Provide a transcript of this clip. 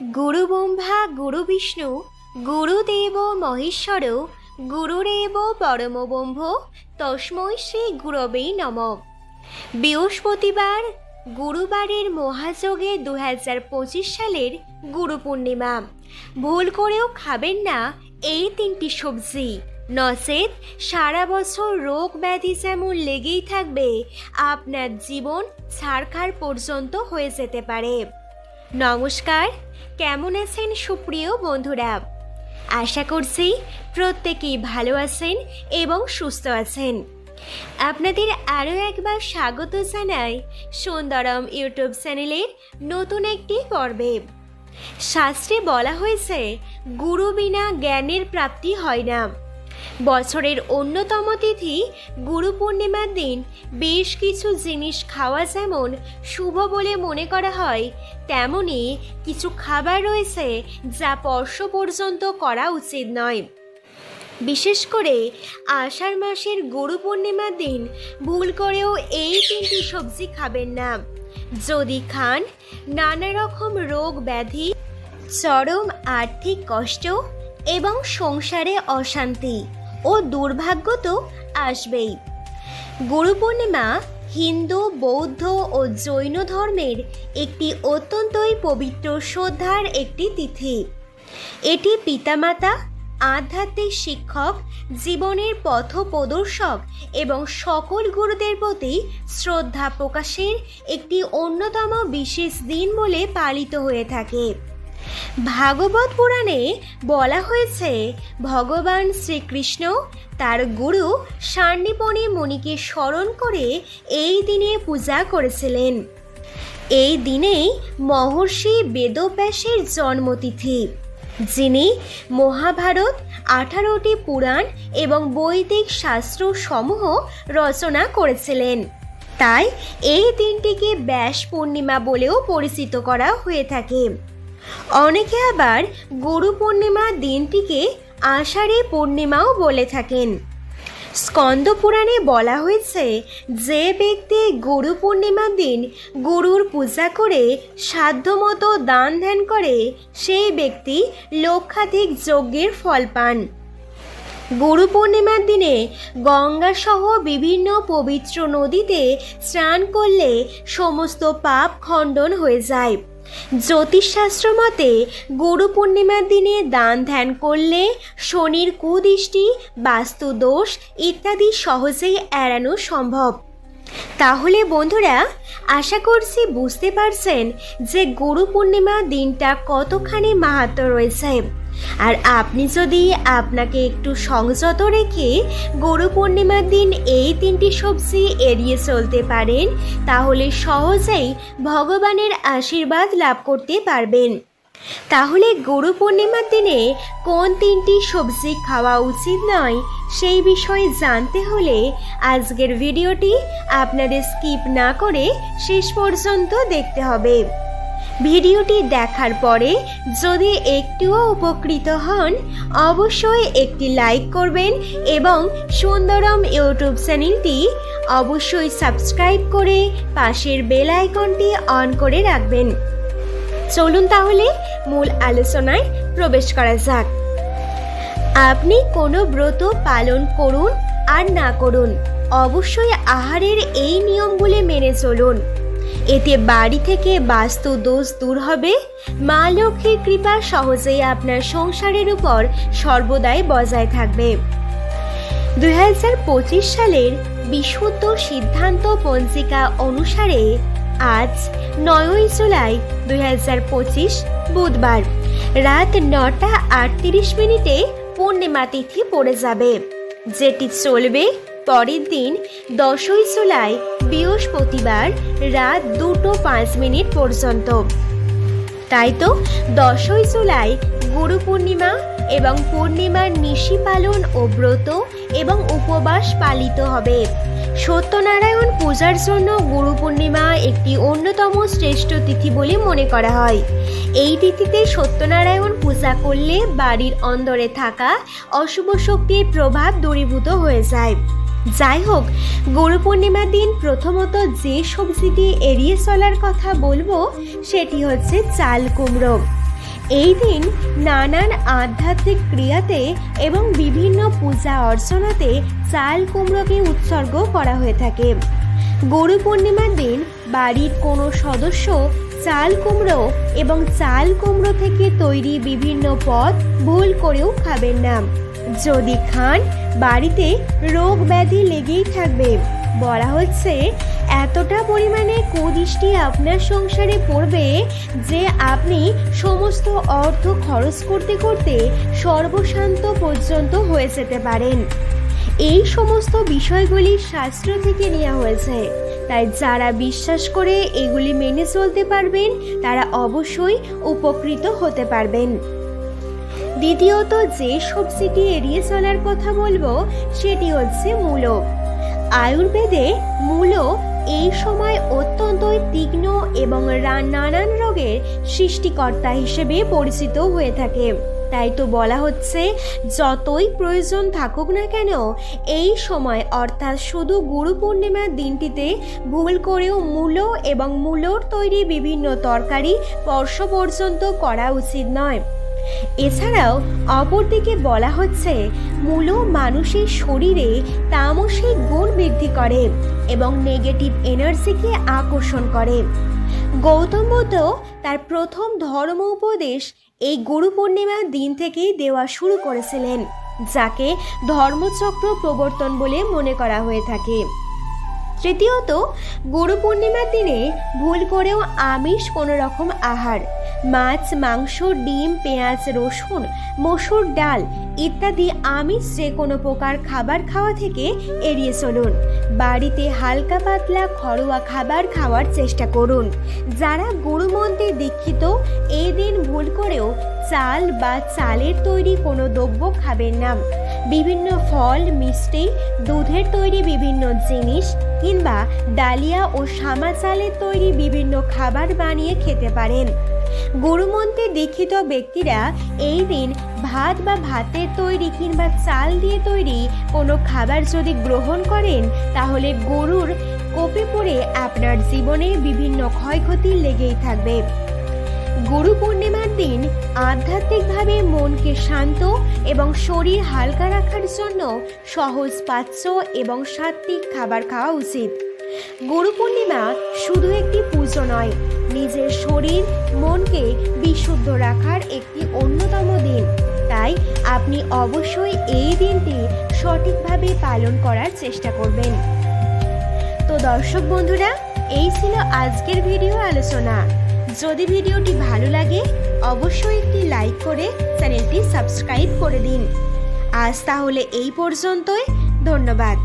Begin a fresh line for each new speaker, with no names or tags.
গুরু ব্রহ্মা, গুরু বিষ্ণু গুরুদেব মহেশ্বর গুরুরেব পরম ব্রহ্ম, তস্মৈ শ্রী গুরবেই নম। বৃহস্পতিবার, গুরুবারের মহাযোগে দু হাজার পঁচিশ সালের গুরু পূর্ণিমা। ভুল করেও খাবেন না এই তিনটি সবজি। নচেত সারা বছর রোগ ব্যাধি যেমন লেগেই থাকবে, আপনার জীবন ছাড়খাড় পর্যন্ত হয়ে যেতে পারে। নমস্কার। কেমন আছেন সুপ্রিয় বন্ধুরা? আশা করছি প্রত্যেকেই ভালো আছেন এবং সুস্থ আছেন। আপনাদের আরও একবার স্বাগত জানাই সুন্দরম ইউটিউব চ্যানেলের নতুন একটি পর্বে। শাস্ত্রে বলা হয়েছে, গুরু বিনা জ্ঞানের প্রাপ্তি হয় না। বছরের অন্যতম তিথি গুরু পূর্ণিমার দিন বেশ কিছু জিনিস খাওয়া যেমন শুভ বলে মনে করা হয়, তেমনি কিছু খাবার রয়েছে যা স্পর্শ পর্যন্ত করা উচিত নয়। বিশেষ করে আষাঢ় মাসের গুরু পূর্ণিমার দিন ভুল করেও এই তিনটি সবজি খাবেন না। যদি খান, নানা রকম রোগ ব্যাধি, চরম আর্থিক কষ্ট এবং সংসারে অশান্তি। ও দুর্ভাগ্য তো আসবেই। গুরু পূর্ণিমা হিন্দু, বৌদ্ধ ও জৈন ধর্মের একটি অত্যন্তই পবিত্র শ্রদ্ধার একটি তিথি। এটি পিতামাতা, আধ্যাত্মিক শিক্ষক, জীবনের পথ প্রদর্শক এবং সকল গুরুদের প্রতি শ্রদ্ধা প্রকাশের একটি অন্যতম বিশেষ দিন বলে পালিত হয়ে থাকে। ভাগবত পুরাণে বলা হয়েছে, ভগবান শ্রীকৃষ্ণ তার গুরু সান্নিপনি মুনিকে স্মরণ করে এই দিনে পূজা করেছিলেন। এই দিনেই মহর্ষি বেদব্যাসের জন্মতিথি, যিনি মহাভারত আঠারোটি পুরাণ এবং বৈদিক শাস্ত্র সমূহ রচনা করেছিলেন। তাই এই দিনটিকে ব্যাস পূর্ণিমা বলেও পরিচিত করা হয়ে থাকে। অনেকে আবার গুরু পূর্ণিমা দিনটিকে আষাঢ়ী পূর্ণিমাও বলে থাকেন। স্কন্দ পুরাণে বলা হয়েছে, যে ব্যক্তি গুরু পূর্ণিমার দিন গুরুর পূজা করে সাধ্যমতো দান ধ্যান করে, সেই ব্যক্তি লক্ষাধিক যজ্ঞের ফল পান। গুরু পূর্ণিমার দিনে গঙ্গা সহ বিভিন্ন পবিত্র নদীতে স্নান করলে সমস্ত পাপ খণ্ডন হয়ে যায়। জ্যোতিষশাস্ত্র মতে গুরু পূর্ণিমার দিনে দান ধ্যান করলে শনির কুদৃষ্টি বাস্তু দোষ ইত্যাদি সহজেই এড়ানো সম্ভব। তাহলে বন্ধুরা, আশা করছি বুঝতে পারছেন যে গুরু পূর্ণিমা দিনটা কতখানি মাহাত্ম রয়েছে। আর আপনি যদি আপনাকে একটু সংযত রেখে গরু পূর্ণিমার দিন এই তিনটি সবজি এড়িয়ে চলতে পারেন, তাহলে সহজেই ভগবানের আশীর্বাদ লাভ করতে পারবেন। তাহলে গরু পূর্ণিমার দিনে কোন তিনটি সবজি খাওয়া উচিত নয় সেই বিষয়ে জানতে হলে আজকের ভিডিওটি আপনাদের স্কিপ না করে শেষ পর্যন্ত দেখতে হবে। ভিডিওটি দেখার পরে যদি একটুও উপকৃত হন, অবশ্যই একটি লাইক করবেন এবং সুন্দরম ইউটিউব চ্যানেলটি অবশ্যই সাবস্ক্রাইব করে পাশের বেল আইকনটি অন করে রাখবেন। চলুন তাহলে মূল আলোচনায় প্রবেশ করা যাক। আপনি কোনো ব্রত পালন করুন আর না করুন। অবশ্যই আহারের এই নিয়মগুলি মেনে চলুন। এতে বাড়ি থেকে বাস্তু দোষ দূর হবে। মা লক্ষ্মীর কৃপা সহজেই আপনার সংসারের উপর সর্বদাই বজায় থাকবে। দু হাজার পঁচিশ সালের বিশুদ্ধ সিদ্ধান্ত পঞ্জিকা অনুসারে আজ নয়ই জুলাই দুই হাজার পঁচিশ বুধবার, রাত নটা আটত্রিশ মিনিটে পূর্ণিমা তিথি পড়ে যাবে, যেটি চলবে পরের দিন দশই জুলাই বৃহস্পতিবার রাত দুটো পাঁচ মিনিট পর্যন্ত। তাই তো দশই জুলাই গুরু পূর্ণিমা এবং পূর্ণিমার নিশি পালন ও ব্রত এবং উপবাস পালিত হবে। সত্যনারায়ণ পূজার জন্য গুরু পূর্ণিমা একটি অন্যতম শ্রেষ্ঠ তিথি বলে মনে করা হয়। এই তিথিতে সত্যনারায়ণ পূজা করলে বাড়ির অন্দরে থাকা অশুভ শক্তির প্রভাব দূরীভূত হয়ে যায়। যাই হোক, গুরু পূর্ণিমার দিন প্রথমত যে সবজিটি এড়িয়ে চলার কথা বলব, সেটি হচ্ছে চাল কুমড়ো। এই দিন নানান আধ্যাত্মিক ক্রিয়াতে এবং বিভিন্ন পূজা অর্চনাতে চাল কুমড়োকে উৎসর্গ করা হয়ে থাকে। গরু পূর্ণিমার দিন বাড়ির কোনো সদস্য চাল কুমড়ো এবং চাল কুমড়ো থেকে তৈরি বিভিন্ন পদ ভুল করেও খাবেন না। যদি খান, বাড়িতে রোগ ব্যাধি লেগেই থাকবে। বলা হচ্ছে, এতটা পরিমাণে কুদৃষ্টি আপনার সংসারে পড়বে যে আপনি সমস্ত অর্থ খরচ করতে করতে সর্বশান্ত পর্যন্ত হয়ে যেতে পারেন। এই সমস্ত বিষয়গুলি শাস্ত্র থেকে নেওয়া হয়েছে। তাই যারা বিশ্বাস করে এগুলি মেনে চলতে পারবেন, তারা অবশ্যই উপকৃত হতে পারবেন। দ্বিতীয়ত, যে সবজিটি এড়িয়ে চলার কথা বলব, সেটি হচ্ছে মূলো আয়ুর্বেদে মূলো এই সময় অত্যন্তই তীক্ষ্ণ এবং নানান রোগের সৃষ্টিকর্তা হিসেবে পরিচিত হয়ে থাকে। তাই তো বলা হচ্ছে, যতই প্রয়োজন থাকুক না কেন, এই সময় অর্থাৎ শুধু গুরু পূর্ণিমার দিনটিতে ভুল করেও মূলো এবং মূলোর তৈরি বিভিন্ন তরকারি স্পর্শ পর্যন্ত করা উচিত নয়। এছাড়াও অপরদিকে বলা হচ্ছে মূলো মানুষের শরীরে তামসিক গুণ বৃদ্ধি করে এবং নেগেটিভ এনার্জিকে আকর্ষণ করে। গৌতম বুদ্ধ তার প্রথম ধর্ম উপদেশ এই গুরু পূর্ণিমার দিন থেকেই দেওয়া শুরু করেছিলেন, যাকে ধর্মচক্র প্রবর্তন বলে মনে করা হয়ে থাকে। তৃতীয়ত, গুরু পূর্ণিমার দিনে ভুল করেও আমিষ কোনো রকম আহার। মাছ, মাংস, ডিম, পেঁয়াজ, রসুন, মসুর ডাল ইত্যাদি আমিষ যে কোনো প্রকার খাবার খাওয়া থেকে এড়িয়ে চলুন। বাড়িতে হালকা পাতলা ঘরোয়া খাবার খাওয়ার চেষ্টা করুন। যারা গুরু মন্ত্রে দীক্ষিত, এই দিন ভুল করেও চাল বা চালের তৈরি কোনো দ্রব্য খাবেন না। বিভিন্ন ফল, মিষ্টি, দুধের তৈরি বিভিন্ন জিনিস কিংবা ডালিয়া ও সামা চালের তৈরি বিভিন্ন খাবার বানিয়ে খেতে পারেন। গুরুমন্ত্রে দীক্ষিত ব্যক্তিরা এই দিন ভাত বা ভাতের তৈরি কিংবা চাল দিয়ে তৈরি কোনো খাবার যদি গ্রহণ করেন, তাহলে গরুর কোপে পড়ে আপনার জীবনে বিভিন্ন ক্ষয়ক্ষতি লেগেই থাকবে। গুরু পূর্ণিমার দিন আধ্যাত্মিকভাবে মনকে শান্ত এবং শরীর হালকা রাখার জন্য সহজ পাচ্য এবং সাত্বিক খাবার খাওয়া উচিত। গুরু পূর্ণিমা শুধু একটি পুজো নয়, নিজের শরীর, মনকে বিশুদ্ধ রাখার একটি অন্যতম দিন। তাই আপনি অবশ্যই এই দিনটি সঠিকভাবে পালন করার চেষ্টা করবেন। তো দর্শক বন্ধুরা, এই ছিল আজকের ভিডিও আলোচনা। যদি ভিডিওটি ভালো লাগে, অবশ্যই একটি লাইক করে চ্যানেলটি সাবস্ক্রাইব করে দিন। আজ তাহলে এই পর্যন্তই, ধন্যবাদ।